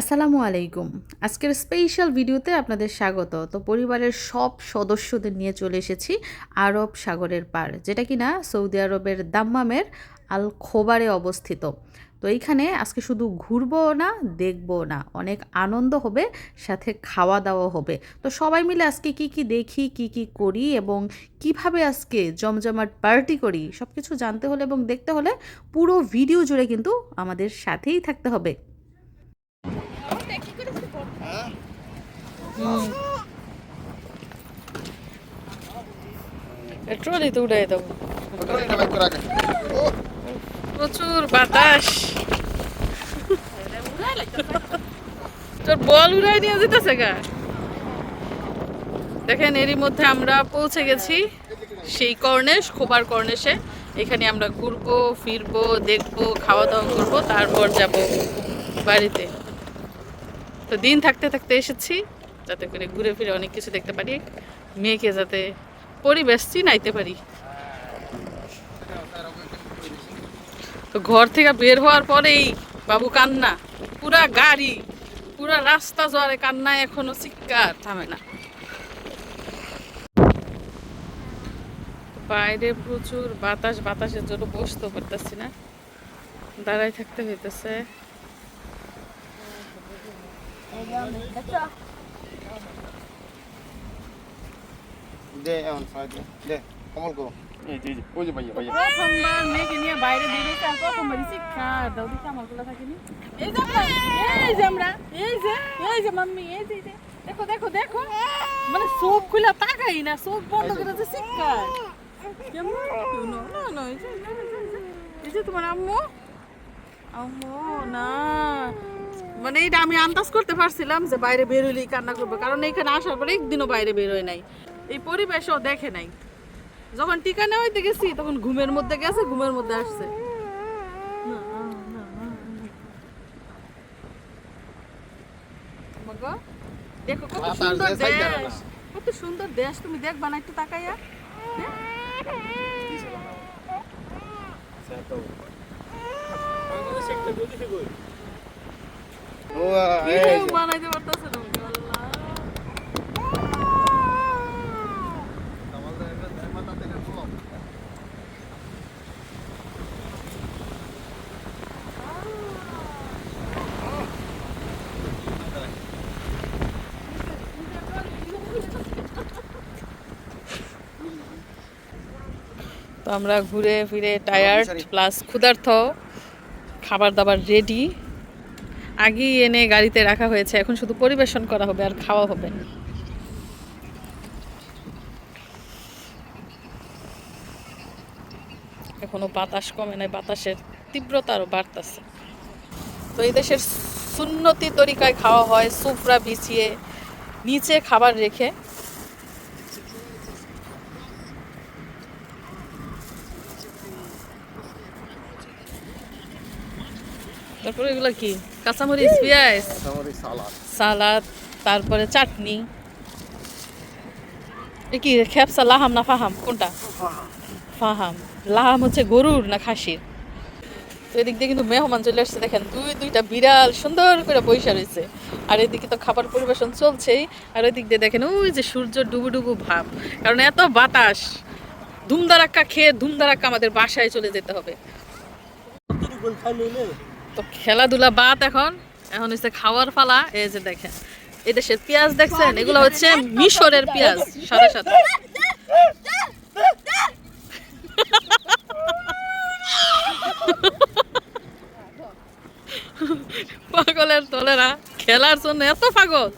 আসসালামু আলাইকুম। আজকের স্পেশাল ভিডিওতে আপনাদের স্বাগত। তো পরিবারের সব সদস্যদের নিয়ে চলে এসেছি আরব সাগরের পার, যেটা কি না সৌদি আরবের দাম্মামের আল খোবারে অবস্থিত। তো এইখানে আজকে শুধু ঘুরবো না, দেখব না। অনেক আনন্দ হবে, সাথে খাওয়া দাওয়া হবে। তো সবাই মিলে আজকে কি কি দেখি, কি কি করি এবং কীভাবে আজকে জমজমাট পার্টি করি সব কিছু জানতে হলে এবং দেখতে হলে পুরো ভিডিও জুড়ে কিন্তু আমাদের সাথেই থাকতে হবে। ট্রলি তো উড়াই দেবো. প্রচুর বাতাস। তোর বল উড়াই নিয়ে যেতেছে গা। দেখেন, এরই মধ্যে আমরা পৌঁছে গেছি সেই কর্নেশ খোবার কর্নেশে এখানে আমরা ঘুরবো, ফিরবো, দেখব খাওয়া দাওয়া করব, তারপর যাব বাড়িতে। তো দিন থাকতে থাকতে এসেছি। যাতে করে ঘুরে ফিরে অনেক কিছু দেখতে পারি, মেয়েকে যাতে পরিবেশ চিনাইতে পারি। তো ঘর থেকে বের হওয়ার পরেই বাবু কান্না, পুরা গাড়ি, পুরা রাস্তা জোয়ারে কান্নায় এখনও চিৎকার, থামে না। বাইরে প্রচুর বাতাস, বাতাসের জন্য বসতে পারতেছি না। দাঁড়াই থাকতে হইতেছে। দে এমন দে কমল কো এই যে ওই যে ভাইয়া ভাইয়া। প্রথমবার মেয়েকে নিয়ে বাইরে বেরিয়েছে আর প্রথমবারই শিক্ষার দাও দিকে থাকেনি এই যে এই যে আমরা এই যে এই যে মাম্মি এই যে দেখো দেখো দেখো। মানে চোখ খুলে তাকাই না চোখ বন্ধ করে যে কেমন? না এই যে তোমার আম্মু। আম্মু না। মানে এটা আমি আন্দাজ করতে পারছিলাম যে বাইরে বের হইলেই কান্না করবে কারণ এখানে আসার পরে একদিনও বাইরে বের হয় নাই। এই পরিবেশও দেখে নাই। যখন টিকা নেওয়া হইতে গেছি তখন ঘুমের মধ্যে গেছে ঘুমের মধ্যে আসছে। দেখো কত সুন্দর। দেশ কত সুন্দর দেশ তুমি দেখবা না একটু তাকাইয়া। ও এই যে কেউ বানাইতে পারতেছে না আল্লাহ। তো আমরা ঘুরে ফিরে টায়ার্ড প্লাস ক্ষুধার্থ খাবার দাবার রেডি আগেই এনে গাড়িতে রাখা হয়েছে, এখন শুধু পরিবেশন করা হবে আর খাওয়া হবে। এখনও বাতাস কমে নাই, বাতাসের তীব্রতা আরও বাড়তেছে। তো এই দেশের সুন্নতি তরিকায় খাওয়া হয়, সুফরা বিছিয়ে নিচে খাবার রেখে তারপরে এগুলো কি? কাঁচামরিচ পেঁয়াজ সালাদ। সালাদ তারপরে চাটনি। এ কি খেপসা লাহাম না ফাহাম? কোনটা? ফাহাম। লাহাম হচ্ছে গরুর না খাসির? তো এদিক দিয়ে কিন্তু মেহমান চলে আসছে দেখেন দুই দুইটা বিড়াল সুন্দর করে বৈশা রয়েছে। আর এদিকে তো খাবার পরিবেশন চলছেই। আর ওই দিক দিয়ে দেখেন ওই যে সূর্য ডুবু ডুবু ভাব। কারণ এত বাতাস। ধুমধারাক্কা খেয়ে ধুমধারাক্কা আমাদের বাসায় চলে যেতে হবে। তো খেলাধুলা বাদ এখন। এখন হচ্ছে খাওয়ার ফালা এই যে দেখেন এই দেশের পেঁয়াজ দেখছেন? এগুলো হচ্ছে মিশরের পেঁয়াজ সাদা সাদা পাগলের তোলেরা খেলার জন্য এত পাগল।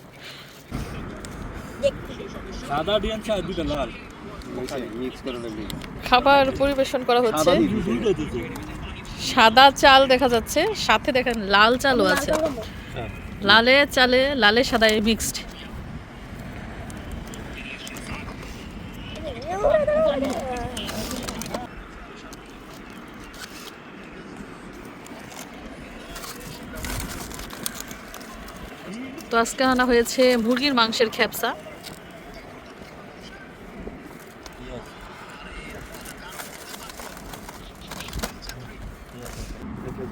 সাদা ডিয়ান চা দুটা লাল। মিক্স করে নিবি খাবার পরিবেশন করা হচ্ছে। সাদা চাল দেখা যাচ্ছে, সাথে দেখেন লাল চালও আছে। লালে চালে, লালে সাদায় মিক্সড তো আজকে আনা হয়েছে মুরগির মাংসের খ্যাপসা।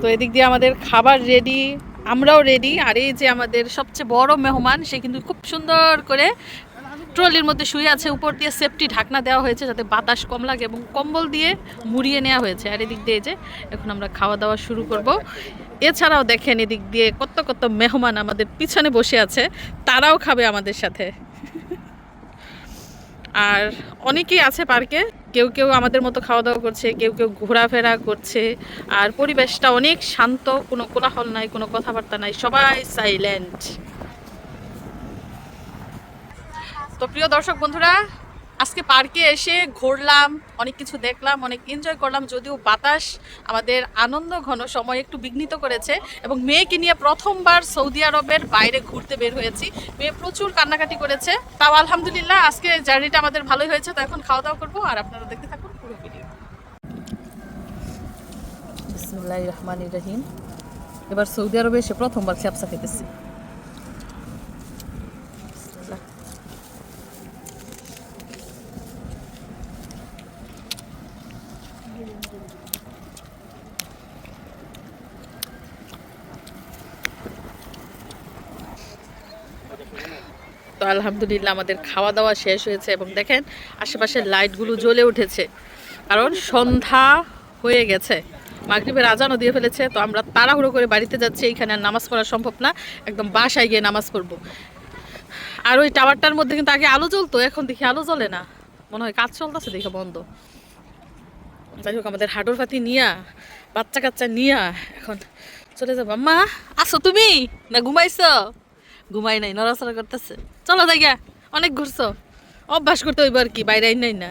তো এদিক দিয়ে আমাদের খাবার রেডি আমরাও রেডি আর এই যে আমাদের সবচেয়ে বড় মেহমান, সে কিন্তু খুব সুন্দর করে ট্রলির মধ্যে শুয়ে আছে, উপর দিয়ে সেফটি ঢাকনা দেওয়া হয়েছে যাতে বাতাস কম লাগে এবং কম্বল দিয়ে মুড়িয়ে নেওয়া হয়েছে। আর এদিক দিয়ে যে এখন আমরা খাওয়া দাওয়া শুরু করব। এছাড়াও দেখেন এদিক দিয়ে কত কত মেহমান আমাদের পিছনে বসে আছে, তারাও খাবে আমাদের সাথে। আর অনেকেই আছে পার্কে কেউ কেউ আমাদের মতো খাওয়া দাওয়া করছে, কেউ কেউ ঘোরাফেরা করছে, আর পরিবেশটা অনেক শান্ত, কোনো কোলাহল নাই, কোনো কথাবার্তা নাই, সবাই সাইলেন্ট তো প্রিয় দর্শক বন্ধুরা আজকে পার্কে এসে ঘুরলাম, অনেক কিছু দেখলাম, অনেক এনজয় করলাম, যদিও বাতাস আমাদের আনন্দ ঘন, সময় একটু বিঘ্নিত করেছে এবং মেয়েকে নিয়ে প্রথমবার সৌদি আরবের বাইরে ঘুরতে বের হয়েছি। মেয়ে প্রচুর কান্নাকাটি করেছে, তাও আলহামদুলিল্লাহ আজকে জার্নিটা আমাদের ভালোই হয়েছে, তো এখন খাওয়া দাওয়া করব আর আপনারা দেখতে থাকুন রহমান রহিম। এবার সৌদি আরবে এসে প্রথমবার খ্যাপসা খেতেছি। তো আলহামদুলিল্লাহ আমাদের খাওয়া দাওয়া শেষ হয়েছে এবং দেখেন আশেপাশের লাইটগুলো জ্বলে উঠেছে। কারণ সন্ধ্যা হয়ে গেছে। মাগরিবের আজানও দিয়ে ফেলেছে, তো আমরা তাড়াহুড়ো করে বাড়িতে যাচ্ছি। এইখানে আর নামাজ পড়া সম্ভব না, একদম বাসায় গিয়ে নামাজ পড়ব। আর ওই টাওয়ারটার মধ্যে কিন্তু আগে আলো জ্বলতো, এখন দেখি আলো জ্বলে না। মনে হয় কাজ চলতেছে দেখে বন্ধ। যাই হোক, আমাদের হাডুর পাতি নিয়া বাচ্চা কাচ্চা নিয়া এখন চলে যাব। মা আসো তুমি? না ঘুমাইছো? ঘুমাই নাই, নড়াচড়া করতেছে। চলো যাই অনেক ঘুরছো। অভ্যাস করতে হইব আর কি, বাইরে নাই না।